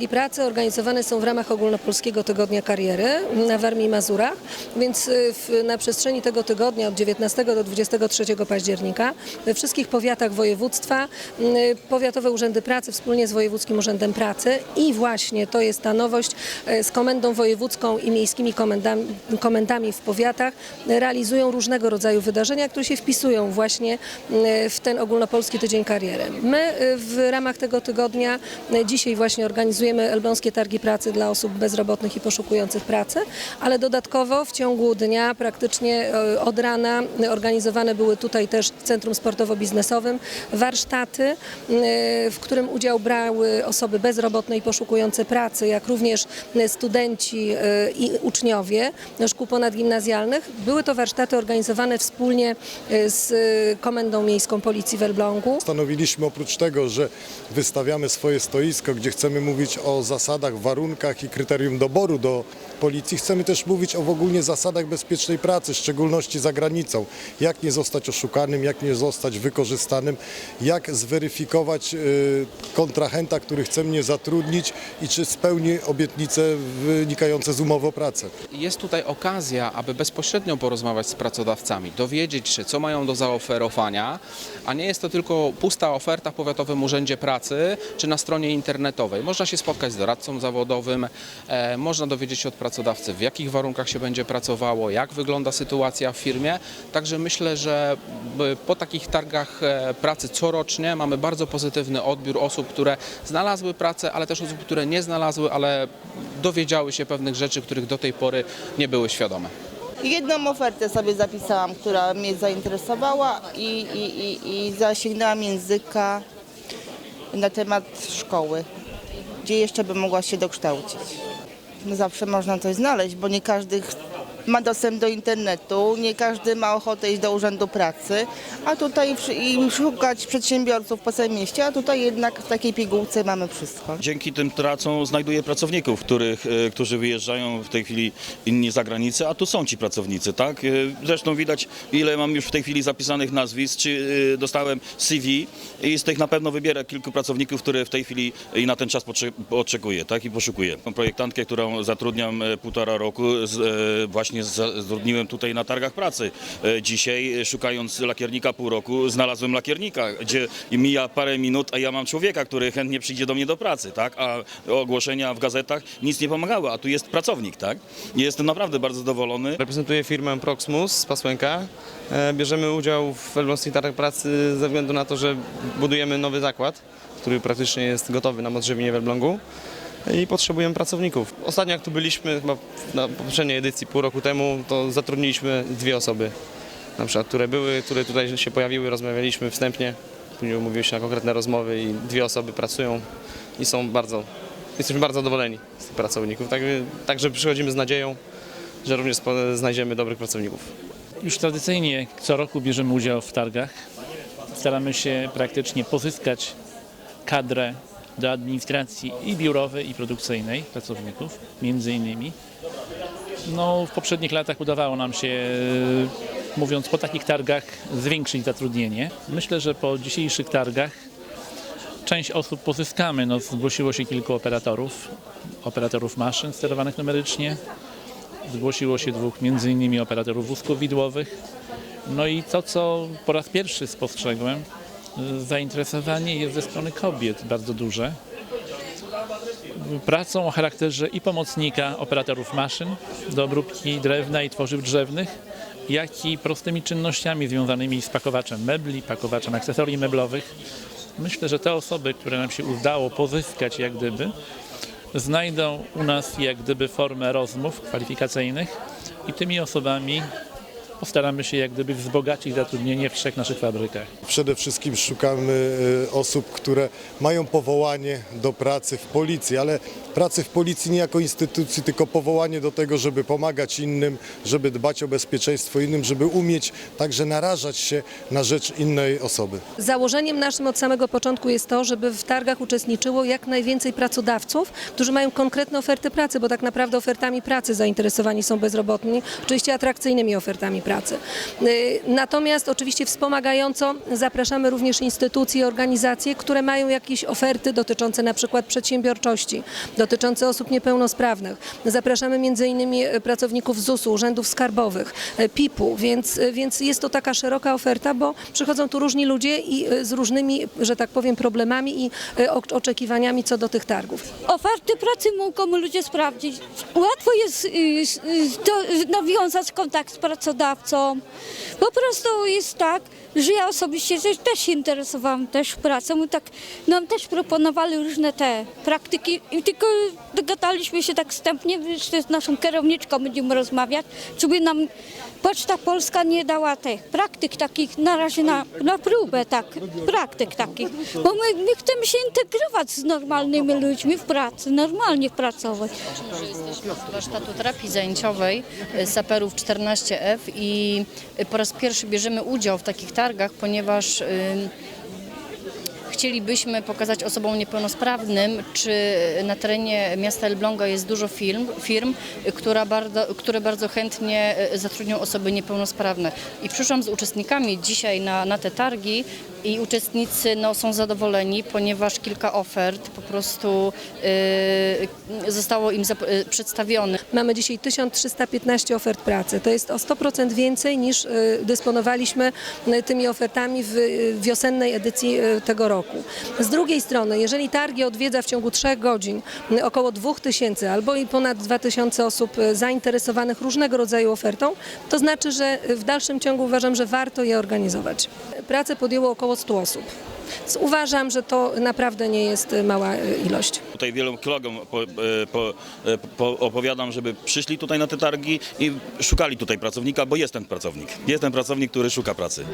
Targi pracy organizowane są w ramach ogólnopolskiego tygodnia kariery na Warmii i Mazurach, więc y, w, na przestrzeni tego tygodnia od 19 do 23 października we wszystkich powiatach województwa y, powiatowe urzędy pracy wspólnie z Wojewódzkim Urzędem Pracy i właśnie to jest ta nowość y, z Komendą Wojewódzką i miejskimi komendami, komendami w powiatach realizują różnego rodzaju wydarzenia, które się wpisują właśnie w ten ogólnopolski tydzień kariery. My w ramach tego tygodnia dzisiaj właśnie organizujemy Elbląskie Targi Pracy dla osób bezrobotnych i poszukujących pracy, ale dodatkowo w ciągu dnia praktycznie y, od rana organizowane były tutaj też w Centrum Sportowo-Biznesowym warsztaty, y, w którym udział brały osoby bezrobotne i poszukujące pracy, jak również studenci y, i uczniowie szkół ponadgimnazjalnych. Były to warsztaty organizowane wspólnie z Komendą Miejską Policji w Elblągu. Stanowiliśmy oprócz tego, że wystawiamy swoje stoisko, gdzie chcemy mówić o zasadach, warunkach i kryterium doboru do policji, chcemy też mówić o w ogólnie zasadach bezpiecznej pracy, w szczególności za granicą. Jak nie zostać oszukanym, jak nie zostać wykorzystanym, jak zweryfikować y, kontrahenta, który chce mnie zatrudnić i czy spełni obietnice wynikające z umowy o pracę. Jest tutaj okazja, aby bezpośrednio porozmawiać z pracodawcami, dowiedzieć się, co mają do zaoferowania, a nie jest to tylko pusta oferta w Powiatowym Urzędzie Pracy czy na stronie internetowej. Można się spotkać z doradcą zawodowym, e, można dowiedzieć się od pracodawcy, w jakich warunkach się będzie pracowało, jak wygląda sytuacja w firmie. Także myślę, że po takich targach e, pracy corocznie mamy bardzo pozytywny odbiór osób, które znalazły pracę, ale też osób, które nie znalazły, ale dowiedziały się pewnych rzeczy, których do tej pory nie były świadome. Jedną ofertę sobie zapisałam, która mnie zainteresowała i, i, i, i zasięgnęłam języka na temat szkoły, gdzie jeszcze bym mogła się dokształcić. No zawsze można coś znaleźć, bo nie każdy ma dostęp do internetu, nie każdy ma ochotę iść do urzędu pracy, a tutaj przy- i szukać przedsiębiorców po całym mieście, a tutaj jednak w takiej pigułce mamy wszystko. Dzięki tym tracom znajduję pracowników, których, e, którzy wyjeżdżają w tej chwili inni za granicę, a tu są ci pracownicy, tak? E, Zresztą widać, ile mam już w tej chwili zapisanych nazwisk, czy e, dostałem CV i z tych na pewno wybierę kilku pracowników, które w tej chwili i na ten czas oczekuję, tak? I poszukuję. Mam projektantkę, którą zatrudniam półtora roku, z, e, właśnie za- zatrudniłem tutaj na targach pracy. E, Dzisiaj, e, szukając lakiernika pół roku, znalazłem lakiernika, gdzie mija parę minut, a ja mam człowieka, który chętnie przyjdzie do mnie do pracy, tak? A ogłoszenia w gazetach nic nie pomagały, a tu jest pracownik, tak? Jestem naprawdę bardzo zadowolony. Reprezentuję firmę Proxmus z Pasłęka. E, Bierzemy udział w Elbląskich Targach Pracy ze względu na to, że budujemy nowy zakład, który praktycznie jest gotowy na Modrzewinie w Elblągu i potrzebujemy pracowników. Ostatnio jak tu byliśmy, chyba na poprzedniej edycji pół roku temu, to zatrudniliśmy dwie osoby, na przykład, które były, które tutaj się pojawiły, rozmawialiśmy wstępnie, później umówiły się na konkretne rozmowy i dwie osoby pracują i są bardzo, jesteśmy bardzo zadowoleni z tych pracowników, tak, także przychodzimy z nadzieją, że również znajdziemy dobrych pracowników. Już tradycyjnie co roku bierzemy udział w targach. Staramy się praktycznie pozyskać kadrę do administracji i biurowej, i produkcyjnej pracowników, między innymi. No, w poprzednich latach udawało nam się, e, mówiąc po takich targach, zwiększyć zatrudnienie. Myślę, że po dzisiejszych targach część osób pozyskamy. No, zgłosiło się kilku operatorów, operatorów maszyn sterowanych numerycznie. Zgłosiło się dwóch, między innymi operatorów wózków widłowych. No i to, co po raz pierwszy spostrzegłem, zainteresowanie jest ze strony kobiet bardzo duże. Pracą o charakterze i pomocnika operatorów maszyn do obróbki drewna i tworzyw drzewnych, jak i prostymi czynnościami związanymi z pakowaczem mebli, pakowaczem akcesorii meblowych. Myślę, że te osoby, które nam się udało pozyskać jak gdyby, znajdą u nas jak gdyby formę rozmów kwalifikacyjnych i tymi osobami postaramy się jak gdyby wzbogacić zatrudnienie w trzech naszych fabrykach. Przede wszystkim szukamy e, osób, które mają powołanie do pracy w policji, ale pracy w policji nie jako instytucji, tylko powołanie do tego, żeby pomagać innym, żeby dbać o bezpieczeństwo innym, żeby umieć także narażać się na rzecz innej osoby. Założeniem naszym od samego początku jest to, żeby w targach uczestniczyło jak najwięcej pracodawców, którzy mają konkretne oferty pracy, bo tak naprawdę ofertami pracy zainteresowani są bezrobotni, oczywiście atrakcyjnymi ofertami pracy. Pracy. Y, Natomiast oczywiście wspomagająco zapraszamy również instytucje i organizacje, które mają jakieś oferty dotyczące na przykład przedsiębiorczości, dotyczące osób niepełnosprawnych. Zapraszamy między innymi e, pracowników ZUS-u, urzędów skarbowych, e, PIP-u, więc, e, więc jest to taka szeroka oferta, bo przychodzą tu różni ludzie i z różnymi, że tak powiem, problemami i oczekiwaniami co do tych targów. Oferty pracy mogą ludzie sprawdzić. Łatwo jest y, y, nawiązać kontakt z pracodawcą. Po prostu jest tak, że ja osobiście też, też się interesowałam też pracą. i Tak, nam też proponowali różne te praktyki i tylko dogadaliśmy się tak wstępnie, że z naszą kierowniczką będziemy rozmawiać, czy by nam Poczta Polska nie dała tych praktyk takich na razie na, na próbę, tak, praktyk takich, bo my, my chcemy się integrować z normalnymi ludźmi w pracy, normalnie pracować. warsztatu terapii zajęciowej y, saperów 14F i po raz pierwszy bierzemy udział w takich targach, ponieważ y, chcielibyśmy pokazać osobom niepełnosprawnym, czy na terenie miasta Elbląga jest dużo firm, firm która bardzo, które bardzo chętnie y, zatrudnią osoby niepełnosprawne. I przyszłam z uczestnikami dzisiaj na, na te targi i uczestnicy no, są zadowoleni, ponieważ kilka ofert po prostu y, zostało im y, przedstawionych. Mamy dzisiaj 1315 ofert pracy. To jest o 100% więcej niż y, dysponowaliśmy tymi ofertami w wiosennej edycji tego roku. Z drugiej strony, jeżeli targi odwiedza w ciągu 3 godzin około 2000 albo i ponad 2000 osób zainteresowanych różnego rodzaju ofertą, to znaczy, że w dalszym ciągu uważam, że warto je organizować. Pracę podjęło około 100 osób. Uważam, że to naprawdę nie jest y, mała y, ilość. Tutaj wielu kolegom po, e, po, e, po opowiadam, żeby przyszli tutaj na te targi i szukali tutaj pracownika, bo jest ten pracownik. Jest ten pracownik, który szuka pracy.